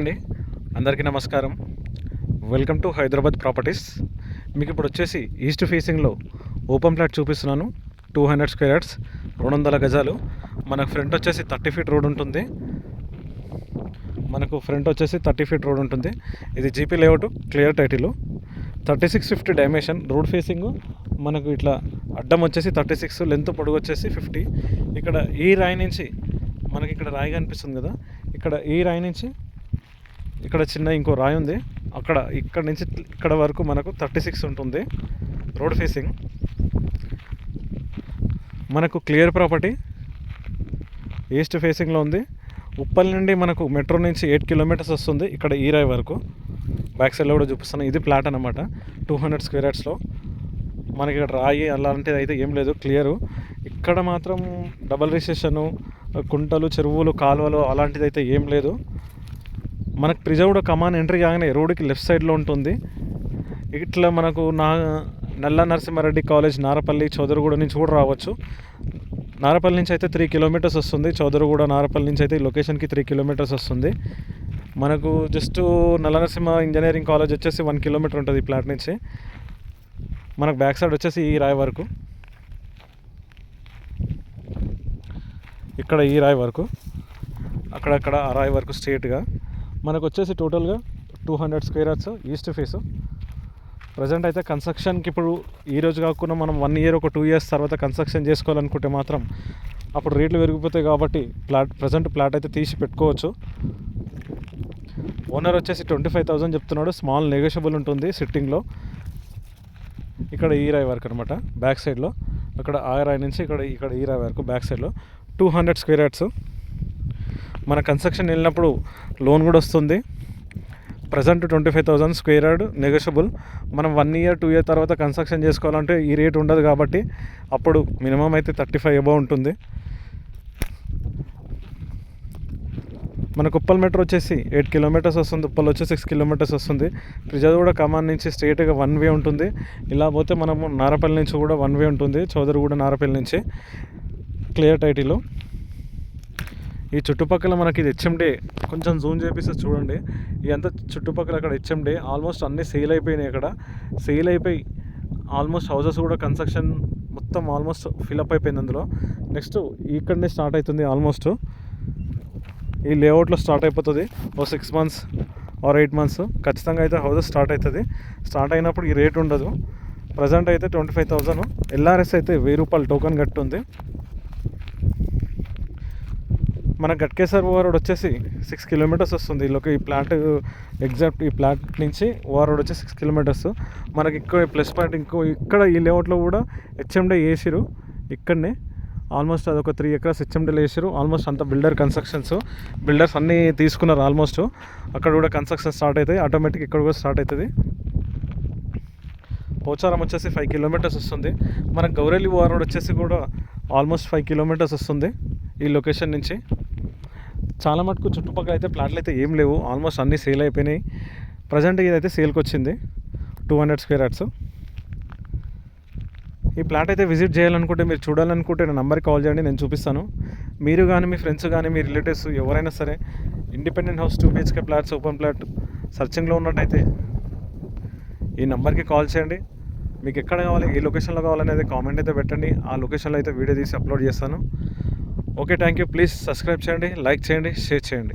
అండి. అందరికీ నమస్కారం. వెల్కమ్ టు హైదరాబాద్ ప్రాపర్టీస్ మీకు ఇప్పుడు వచ్చేసి ఈస్ట్ ఫేసింగ్లో ఓపెన్ ప్లాట్ చూపిస్తున్నాను. టూ హండ్రెడ్ స్క్వేర్ యార్డ్స్ రెండు వందల గజాలు. మనకు ఫ్రంట్ వచ్చేసి థర్టీ ఫీట్ రోడ్ ఉంటుంది. మనకు ఫ్రంట్ వచ్చేసి థర్టీ ఫీట్ రోడ్ ఉంటుంది. ఇది GP layout clear title thirty six fifty dimension road facing. మనకు ఇట్లా అడ్డం వచ్చేసి థర్టీ సిక్స్ లెంత్ పొడుగు వచ్చేసి ఫిఫ్టీ. ఇక్కడ ఈ రాయి నుంచి మనకి ఇక్కడ రాయి కనిపిస్తుంది కదా? ఇక్కడ ఈ రాయి నుంచి ఇక్కడ చిన్న ఇంకో రాయి ఉంది. అక్కడ ఇక్కడ నుంచి ఇక్కడ వరకు మనకు థర్టీ సిక్స్ ఉంటుంది. Road facing. మనకు క్లియర్ ప్రాపర్టీ. ఈస్ట్ ఫేసింగ్లో ఉంది. ఉప్పల్ నుండి మనకు మెట్రో నుంచి ఎయిట్ కిలోమీటర్స్ వస్తుంది ఇక్కడ ఈ రాయి వరకు. బ్యాక్ సైడ్లో కూడా చూపిస్తాను ఇది ప్లాట్ అనమాట టూ హండ్రెడ్ స్క్వేర్ యార్డ్స్లో. మనకి ఇక్కడ రాయి అలాంటిది అయితే ఏం లేదు. క్లియరు. ఇక్కడ మాత్రం డబల్ రిసెషను కుంటలు చెరువులు కాలువలు అలాంటిది అయితే ఏం లేదు. మనకు ప్రిజర్వ్డ్ కమాన్ ఎంట్రీ కాగానే రోడ్డుకి లెఫ్ట్ సైడ్లో ఉంటుంది. ఇట్లా మనకు నా నల్ల నరసింహారెడ్డి కాలేజ్ నారపల్లి చౌదరిగూడ నుంచి కూడా రావచ్చు. నారపల్లి నుంచి అయితే త్రీ కిలోమీటర్స్ వస్తుంది. చౌదరిగూడ నారపల్లి నుంచి అయితే ఈ లొకేషన్కి త్రీ కిలోమీటర్స్ వస్తుంది. మనకు just Nalla Narasimha engineering college వచ్చేసి వన్ కిలోమీటర్ ఉంటుంది ఈ ప్లాట్ నుంచి. మనకు బ్యాక్ సైడ్ వచ్చేసి ఈ రాయి వరకు. ఇక్కడ ఈ రాయి వరకు. అక్కడక్కడ ఆ రాయి వరకు స్ట్రేట్గా మనకు వచ్చేసి టోటల్గా two hundred square yards east face present అయితే కన్స్ట్రక్షన్కి ఇప్పుడు ఈ రోజు కాకుండా మనం వన్ ఇయర్ ఒక టూ ఇయర్స్ తర్వాత కన్స్ట్రక్షన్ చేసుకోవాలనుకుంటే మాత్రం అప్పుడు రేట్లు పెరిగిపోతాయి కాబట్టి ప్లాట్ ప్రజెంట్ ప్లాట్ అయితే తీసి పెట్టుకోవచ్చు. ఓనర్ వచ్చేసి ట్వంటీ ఫైవ్ థౌసండ్ చెప్తున్నాడు. స్మాల్ నెగోషియబుల్ ఉంటుంది సిట్టింగ్లో ఇక్కడ ఈ రాయి వరకు అనమాట బ్యాక్ సైడ్లో అక్కడ ఆ రాయి నుంచి ఇక్కడ ఇక్కడ ఈ రాయి వరకు బ్యాక్ సైడ్లో టూ హండ్రెడ్ స్క్వేర్ యార్డ్స్ మన కన్స్ట్రక్షన్ వెళ్ళినప్పుడు లోన్ కూడా వస్తుంది. Present twenty five thousand square yard negotiable మనం వన్ ఇయర్ టూ ఇయర్ తర్వాత కన్స్ట్రక్షన్ చేసుకోవాలంటే ఈ రేట్ ఉండదు కాబట్టి అప్పుడు మినిమం అయితే థర్టీ ఫైవ్ అబౌవ్ ఉంటుంది. మన ఉప్పల్ మెట్రో వచ్చేసి ఎయిట్ కిలోమీటర్స్ వస్తుంది. ఉప్పల్ వచ్చి సిక్స్ కిలోమీటర్స్ వస్తుంది. కూడా కమాన్ నుంచి స్ట్రేట్గా వన్ వే ఉంటుంది. ఇలా పోతే మనము నారపల్లి నుంచి కూడా వన్ వే ఉంటుంది. చౌదరిగూడ నారపల్లి నుంచి. క్లియర్ టైటీలో ఈ చుట్టుపక్కల మనకి ఇది హెచ్ఎండే కొంచెం జూమ్ చేపిస్తే చూడండి. ఇదంతా చుట్టుపక్కల అక్కడ హెచ్ఎండే ఆల్మోస్ట్ అన్నీ సేల్ అయిపోయినాయి అక్కడ. సేల్ అయిపోయి ఆల్మోస్ట్ హౌసెస్ కూడా కన్స్ట్రక్షన్ మొత్తం ఆల్మోస్ట్ ఫిలప్ అయిపోయింది అందులో. నెక్స్ట్ ఇక్కడనే స్టార్ట్ అవుతుంది ఆల్మోస్ట్ ఈ లేఅవుట్లో స్టార్ట్ అయిపోతుంది. ఓ six months or eight months ఖచ్చితంగా అయితే హౌసెస్ స్టార్ట్ అవుతుంది. స్టార్ట్ అయినప్పుడు ఈ రేట్ ఉండదు. ప్రజెంట్ అయితే ట్వంటీ ఫైవ్ థౌజండ్ ఎల్ఆర్ఎస్ అయితే వెయ్యి రూపాయలు టోకెన్ కట్టు ఉంది మన గట్కేసర్ ఓవర్ రోడ్ వచ్చేసి సిక్స్ కిలోమీటర్స్ వస్తుంది. ఈలోకి ఈ ప్లాంట్ ఎగ్జాక్ట్ ఈ ప్లాంట్ నుంచి ఓవర్ రోడ్ వచ్చి సిక్స్ కిలోమీటర్స్ మనకి ఎక్కువ ప్లస్ పాయింట్ ఇంకో ఇక్కడ ఈ లేఅవుట్లో కూడా హెచ్ఎండే వేసిరు. ఇక్కడనే ఆల్మోస్ట్ అదొక త్రీ ఎకరాస్ హెచ్ఎండీలు వేసారు. ఆల్మోస్ట్ అంత బిల్డర్ కన్స్ట్రక్షన్స్ బిల్డర్స్ అన్నీ తీసుకున్నారు ఆల్మోస్ట్ అక్కడ కూడా కన్స్ట్రక్షన్ స్టార్ట్ అవుతాయి ఆటోమేటిక్ ఇక్కడ కూడా స్టార్ట్ అవుతుంది పోచారం వచ్చేసి ఫైవ్ కిలోమీటర్స్ వస్తుంది. మన గౌరెల్లి ఓవర్ రోడ్ వచ్చేసి కూడా ఆల్మోస్ట్ ఫైవ్ కిలోమీటర్స్ వస్తుంది ఈ లొకేషన్ నుంచి. చాలా మటుకు చుట్టుపక్కల అయితే ప్లాట్లు అయితే ఏం లేవు. ఆల్మోస్ట్ అన్నీ సేల్ అయిపోయినాయి. ప్రజెంట్ ఇదైతే సేల్కి వచ్చింది. టూ హండ్రెడ్ స్క్వేర్ యార్డ్స్ ఈ ప్లాట్ అయితే విజిట్ చేయాలనుకుంటే మీరు చూడాలనుకుంటే నా నెంబర్కి కాల్ చేయండి నేను చూపిస్తాను. మీరు కానీ మీ ఫ్రెండ్స్ కానీ మీ రిలేటివ్స్ ఎవరైనా సరే independent house two B H K flats open plot సర్చింగ్లో ఉన్నట్టయితే ఈ నెంబర్కి కాల్ చేయండి. మీకు ఎక్కడ కావాలి ఏ లొకేషన్లో కావాలనేది కామెంట్ అయితే పెట్టండి. ఆ లొకేషన్లో అయితే వీడియో తీసి అప్లోడ్ చేస్తాను. Okay thank you please subscribe చేయండి లైక్ చేయండి షేర్ చేయండి.